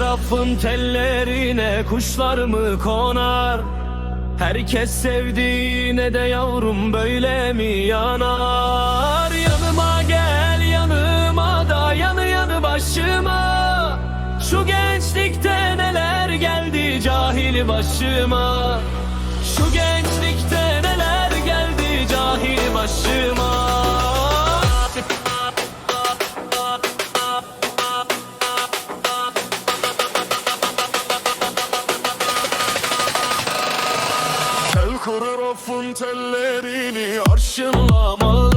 rafın tellerine kuşlar mı konar? Herkes sevdiğine de yavrum böyle mi yanar? Yanıma gel yanıma da yanı yanı başıma Şu gençlikte neler geldi cahil başıma Şu gençlikte Tel kuru rafın tellerini arşınlamalı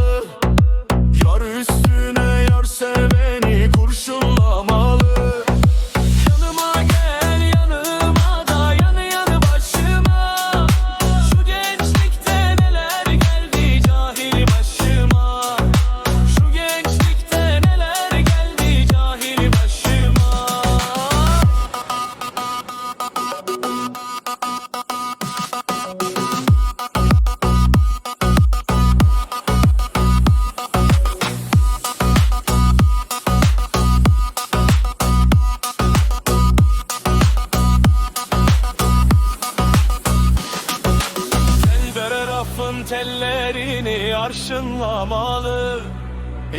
Rafın tellerini arşınlamalı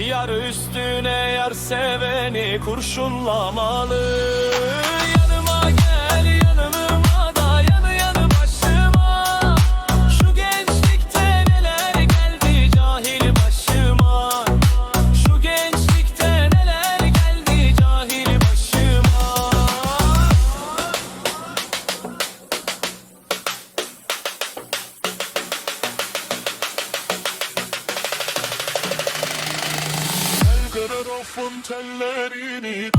Yar üstüne yar seveni kurşunlamalı Alsın tellerini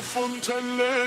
Alsın telleri